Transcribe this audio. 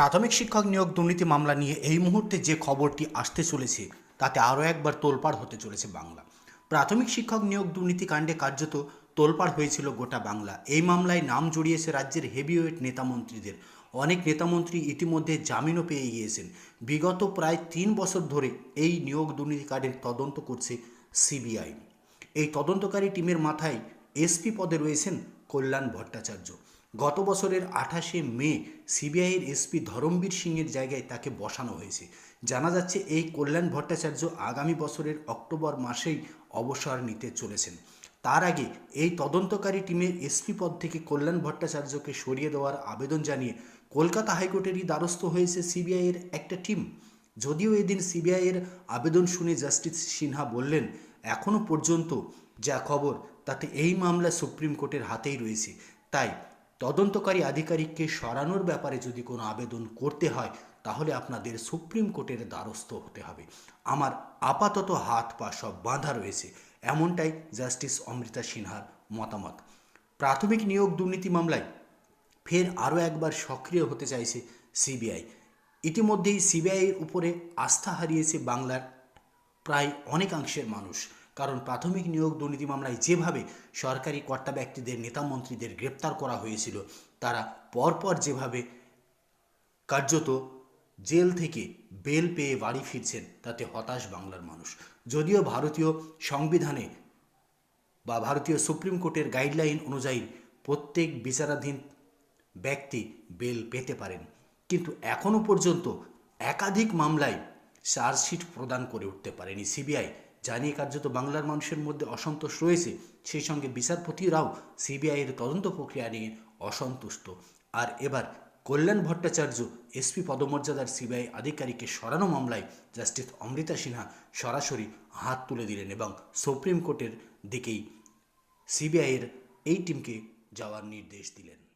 প্রাথমিক শিক্ষক নিয়োগ দুর্নীতি মামলা নিয়ে এই মুহূর্তে যে খবরটি আসতে চলেছে, তাতে আরও একবার তোলপাড় হতে চলেছে বাংলা। প্রাথমিক শিক্ষক নিয়োগ দুর্নীতি কাণ্ডে কার্যত তোলপাড় হয়েছিল গোটা বাংলা। এই মামলায় নাম জড়িয়েছে রাজ্যের হেভিওয়েট নেতামন্ত্রীদের। অনেক নেতামন্ত্রী ইতিমধ্যে জামিনও পেয়ে গিয়েছেন। বিগত প্রায় তিন বছর ধরে এই নিয়োগ দুর্নীতি কাণ্ডের তদন্ত করছে সিবিআই। এই তদন্তকারী টিমের মাথায় এসপি পদে রয়েছেন কল্যাণ ভট্টাচার্য। গত বছরের আঠাশে মে সিবিআইয়ের এসপি ধরমবীর সিংয়ের জায়গায় তাকে বসানো হয়েছে। জানা যাচ্ছে এই কল্যাণ ভট্টাচার্য আগামী বছরের অক্টোবর মাসেই অবসর নিতে চলেছেন। তার আগে এই তদন্তকারী টিমের এসপি পদ থেকে কল্যাণ ভট্টাচার্যকে সরিয়ে দেওয়ার আবেদন জানিয়ে কলকাতা হাইকোর্টেরই দ্বারস্থ হয়েছে সিবিআইয়ের একটা টিম। যদিও এদিন সিবিআইয়ের আবেদন শুনে জাস্টিস সিনহা বললেন এখনও পর্যন্ত যা খবর, তাতে এই মামলা সুপ্রিম কোর্টের হাতেই রয়েছে। তাই তদন্তকারী আধিকারিককে সরানোর ব্যাপারে যদি কোনো আবেদন করতে হয়, তাহলে আপনাদের সুপ্রিম কোর্টের দ্বারস্থ হতে হবে। আমার আপাতত হাত পা সব বাঁধা রয়েছে, এমনটাই জাস্টিস অমৃতা সিনহার মতামত। প্রাথমিক নিয়োগ দুর্নীতি মামলায় ফের আরও একবার সক্রিয় হতে চাইছে সিবিআই। ইতিমধ্যেই সিবিআইয়ের উপরে আস্থা হারিয়েছে বাংলার প্রায় অনেকাংশের মানুষ। কারণ প্রাথমিক নিয়োগ দুর্নীতি মামলায় যেভাবে সরকারি কর্তা ব্যক্তিদের নেতামন্ত্রীদের গ্রেপ্তার করা হয়েছিল, তারা পরপর যেভাবে কার্যত জেল থেকে বেল পেয়ে বাড়ি ফিরছেন, তাতে হতাশ বাংলার মানুষ। যদিও ভারতীয় সংবিধানে বা ভারতীয় সুপ্রিম কোর্টের গাইডলাইন অনুযায়ী প্রত্যেক বিচারাধীন ব্যক্তি বেল পেতে পারেন, কিন্তু এখনও পর্যন্ত একাধিক মামলায় চার্জশিট প্রদান করে উঠতে পারেনি সিবিআই। জানিয়ে কার্যত বাংলার মানুষের মধ্যে অসন্তোষ রয়েছে। সেই সঙ্গে বিচারপতিরাও সিবিআইয়ের তদন্ত প্রক্রিয়া নিয়ে অসন্তুষ্ট। আর এবার কল্যাণ ভট্টাচার্য এসপি পদমর্যাদার সিবিআই আধিকারিককে সরানো মামলায় জাস্টিস অমৃতা সিনহা সরাসরি হাত তুলে দিলেন এবং সুপ্রিম কোর্টের দিকেই সিবিআইয়ের এই টিমকে যাওয়ার নির্দেশ দিলেন।